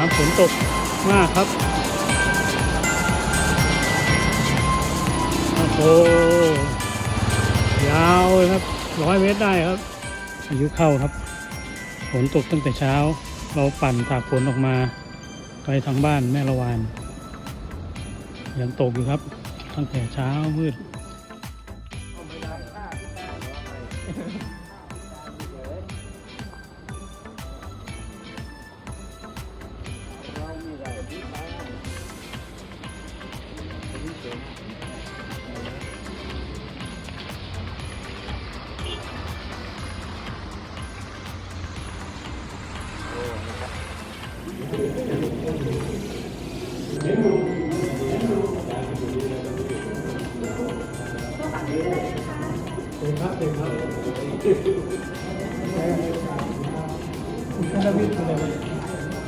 น้ำฝนตกมากครับ โอ้โห ยาวเลยครับร้อยเมตรได้ครับอายุเข้าครับ ฝนตกตั้งแต่เช้า เราปั่นตากฝนออกมา ไปทางบ้านแม่ละวาน ยังตกอยู่ครับ ตั้งแต่เช้ามืด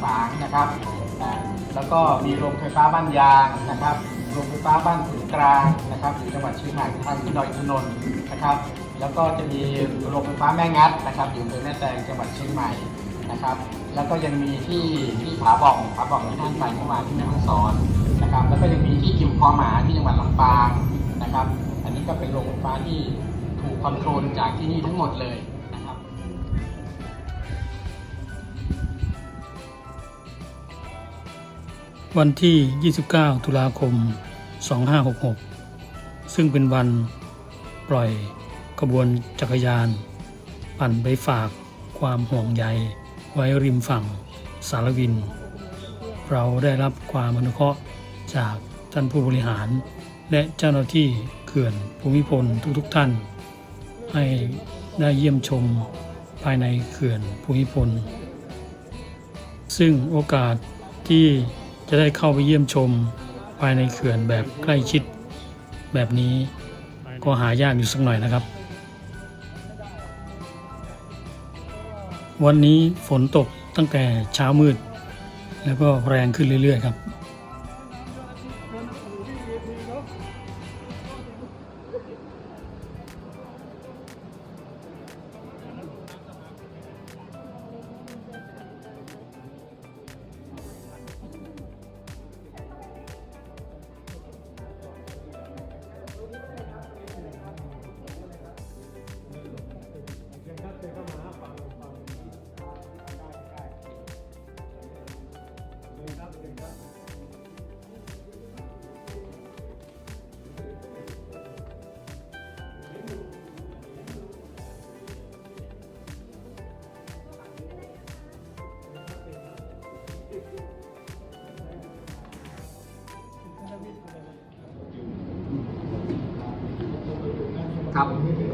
ฝางนะครับ แล้วก็มีโรงไฟฟ้าบ้านยางนะครับ โรงไฟฟ้าบ้านถึงกลางนะครับอยู่จังหวัดเชียงใหม่ทางที่ดอยอินทนนท์นะครับ แล้วก็จะมีโรงไฟฟ้าแม่งัดนะครับ อยู่อำเภอแม่แตงจังหวัดเชียงใหม่นะครับ แล้วก็ยังมีที่ที่ผาบ่องผาบ่องที่ท่านไปเมื่อวานที่แม่ฮ่องสอนนะครับ แล้วก็ยังมีที่กิวคอหมาที่จังหวัดลำปางนะครับ อันนี้ก็เป็นโรงไฟฟ้าที่ถูกคอนโทรลจากที่นี่ทั้งหมดเลย วันที่ 29 ตุลาคม 2566 ซึ่งเป็นวันปล่อยขบวนจักรยาน ปั่นไปฝากความห่วงใยไว้ริมฝั่งสารวิน เราได้รับความอนุเคราะห์จากท่านผู้บริหาร และเจ้าหน้าที่เขื่อนภูมิพลทุกๆท่าน ให้ได้เยี่ยมชมภายในเขื่อนภูมิพล ซึ่งโอกาสที่ จะได้เข้าไปเยี่ยมชมภายในเขื่อนแบบใกล้ชิดแบบนี้ก็หายากอยู่สักหน่อยนะครับ วันนี้ฝนตกตั้งแต่เช้ามืด แล้วก็แรงขึ้นเรื่อย ๆ ครับ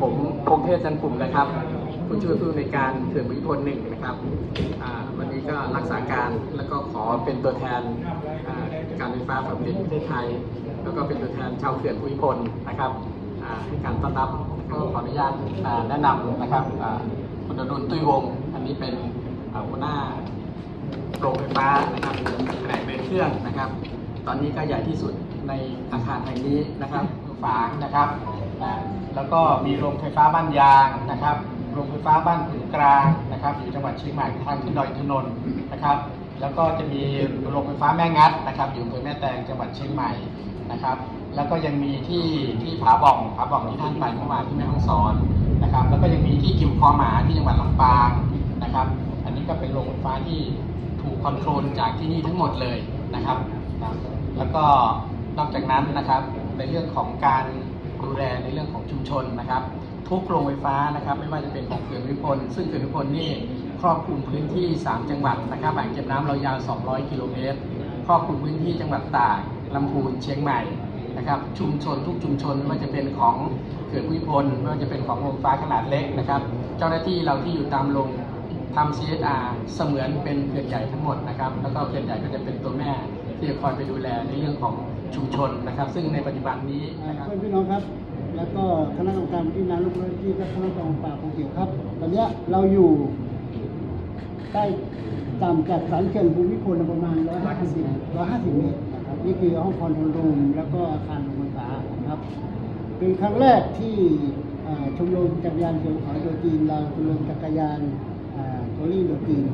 ผมพงเทพจันทร์ปุ่มนะครับ ผู้ช่วยผู้ในการเขื่อนภูมิพลหนึ่งนะครับวันนี้ก็รักษาการแล้วก็ขอเป็นตัวแทนการไฟฟ้าฝ่ายผลิตประเทศไทย แล้วก็เป็นตัวแทนชาวเขื่อนภูมิพลนะครับให้การต้อนรับก็ขออนุญาตแนะนำนะครับคุณอดุลตุ้ยวง อันนี้เป็นหัวหน้าโรงไฟฟ้านะครับแผนกเดินเครื่องนะครับ ตอนนี้ก็ใหญ่ที่สุดในอาคารแห่งนี้นะครับ ฝางนะครับแล้วก็มีโรงไฟฟ้าบ้านยางนะครับโรงไฟฟ้าบ้านถึงกลางนะครับ อยู่จังหวัดเชียงใหม่ทางที่ดอยอินทนนนะครับ แล้วก็จะมีโรงไฟฟ้าแม่งัดนะครับ อยู่อำเภอแม่แตงจังหวัดเชียงใหม่นะครับ แล้วก็ยังมีที่ที่ผาบ่องผาบ่องที่ท่านไปเมื่อวานที่แม่ฮ่องสอนนะครับ แล้วก็ยังมีที่กิวคอหมาที่จังหวัดลำปางนะครับ อันนี้ก็เป็นโรงไฟฟ้าที่ถูกคอนโทรลจากที่นี่ทั้งหมดเลยนะครับ แล้วก็นอกจากนั้นนะครับ ในเรื่องของการดูแลในเรื่องของชุมชนนะครับ ทุกโรงไฟฟ้านะครับไม่ว่าจะเป็นของเขื่อนวิพลซึ่งเขื่อนวิพลนี่ครอบคลุมพื้นที่ 3 จังหวัดนะครับอ่างเก็บน้ำเรายาว 200 กิโลเมตรครอบคลุมพื้นที่จังหวัดตากลำพูนเชียงใหม่นะครับชุมชนทุกชุมชนไม่ว่าจะเป็นของเขื่อนวิพลไม่ว่าจะเป็นของโรงไฟฟ้าขนาดเล็กนะครับ เจ้าหน้าที่เราที่อยู่ตามโรงทำ CSR เสมือนเป็นเขื่อนใหญ่ทั้งหมดนะครับ แล้วก็เขื่อนใหญ่ก็จะเป็นตัวแม่ที่จะคอยไปดูแลในเรื่องของ ชุมชนนะครับ ซึ่งในปัจจุบันนี้นะครับเพื่อนพี่น้องครับ แล้วก็คณะกรรมการที่นาลูกเรือที่และคณะกรรมการป่าของเกี่ยวครับ ตอนนี้เราอยู่ใต้ต่ำจากสันเขื่อนภูมิพลประมาณ 150 150 เมตรนะครับนี่คือห้องคอนโทรลรูมแล้วก็อาคารโรงไฟฟ้าครับเป็นครั้งแรกที่ชมรมจักรยานเขียวขาวโดยจีนเราชมรมจักรยานโทลี่โดยจีน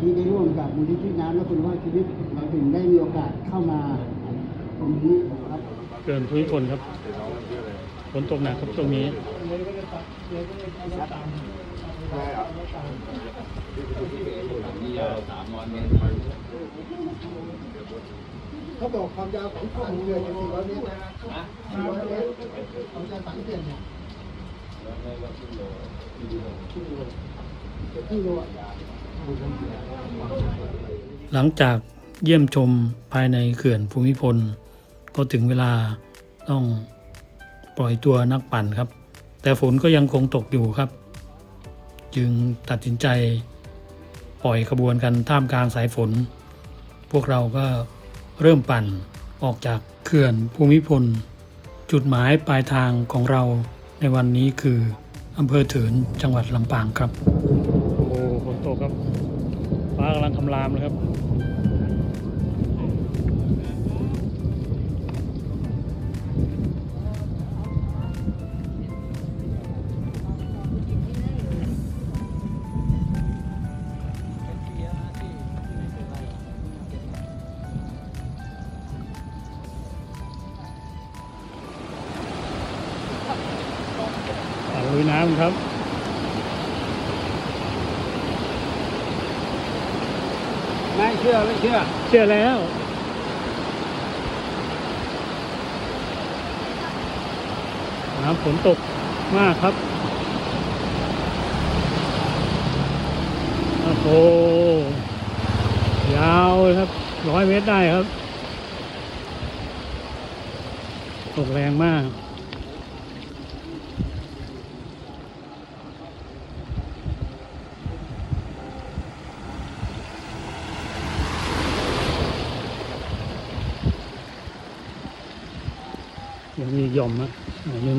ที่ได้ร่วมกับมูลนิธิน้ำและคุณภาพชีวิตเราถึงได้มีโอกาสเข้ามา ตรงนี้ครับเขื่อนภูมิพลครับฝนตกหนักครับช่วงนี้เขาบอกความยาวของข้อมูลเรือเนี่ย400เมตรนะ400เมตรของการสังเกตเนี่ยหลังจากเยี่ยมชมภายในเขื่อนภูมิพล ก็ถึงเวลาต้องปล่อยตัวนักปั่นครับ แต่ฝนก็ยังคงตกอยู่ครับ จึงตัดสินใจปล่อยขบวนกันท่ามกลางสายฝน พวกเราก็เริ่มปั่นออกจากเขื่อนภูมิพล จุดหมายปลายทางของเราในวันนี้คืออำเภอเถินจังหวัดลำปางครับ โอ้ฝนตกครับฟ้ากำลังคำรามเลยครับาลุยน้ำครับ ไม่เชื่อไม่เชื่อ เชื่อแล้วน้ำฝนตกมากครับ โอ้โห ยาวเลยครับ ร้อยเมตรได้ครับ ตกแรงมาก มีย่อมนะหน่ง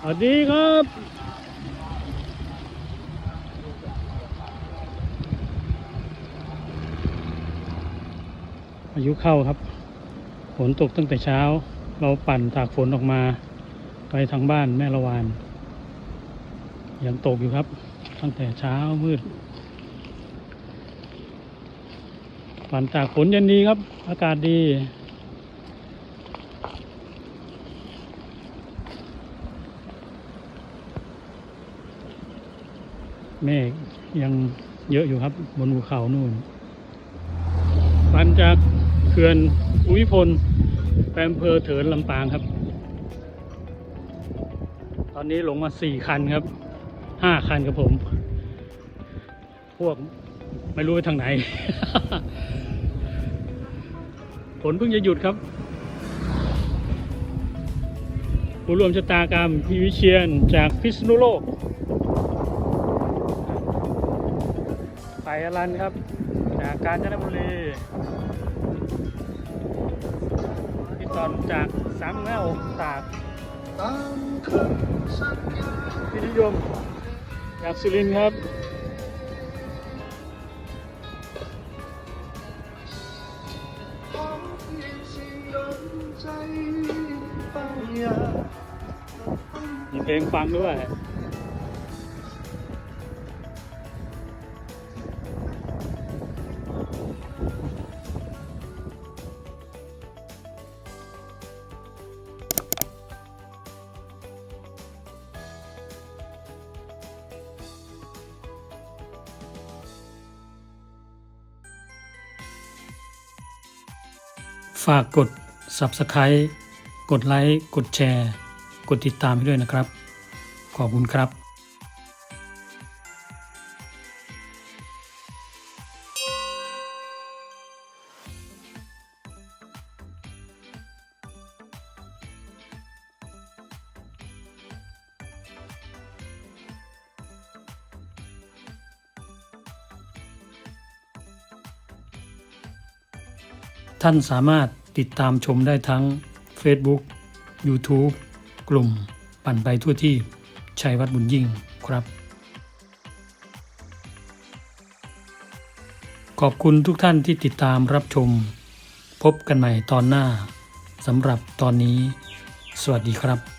สวัสดีครับอายุเข้าครับ ฝนตกตั้งแต่เช้า เราปั่นตากฝนออกมา ไปทางบ้านแม่ละวาน ยังตกอยู่ครับ ตั้งแต่เช้ามืดฝันตากฝนเย็นดีครับ อากาศดีเมฆยังเยอะอยู่ครับ บนภูเขานู่นฝันจากเขื่อนอุวิพลแปอำเภอเถินลำปางครับ ตอนนี้ลงมาสี่คันครับ ห้าคันกับผม พวกไม่รู้ไปทางไหน ฝนเพิ่งจะหยุดครับ ผู้รวมชะตากรรมพี่วิเชียนจากพิษณุโลกไปอรันครับ จากกาญจนบุรีพี่ตอนจากสามแมวตากพี่นิยม จากสุรินทร์ครับ มีเพลงฟังด้วย ฝากกด Subscribe กดไลค์กดแชร์ กดติดตามให้ด้วยนะครับ ขอบคุณครับท่านสามารถ ติดตามชมได้ทั้ง Facebook YouTube กลุ่ม ปั่นไปทั่วที่ชัยวัดบุญยิ่งครับ ขอบคุณทุกท่านที่ติดตามรับชม พบกันใหม่ตอนหน้าสสำหรับตอนนี้ สวัสดีครับ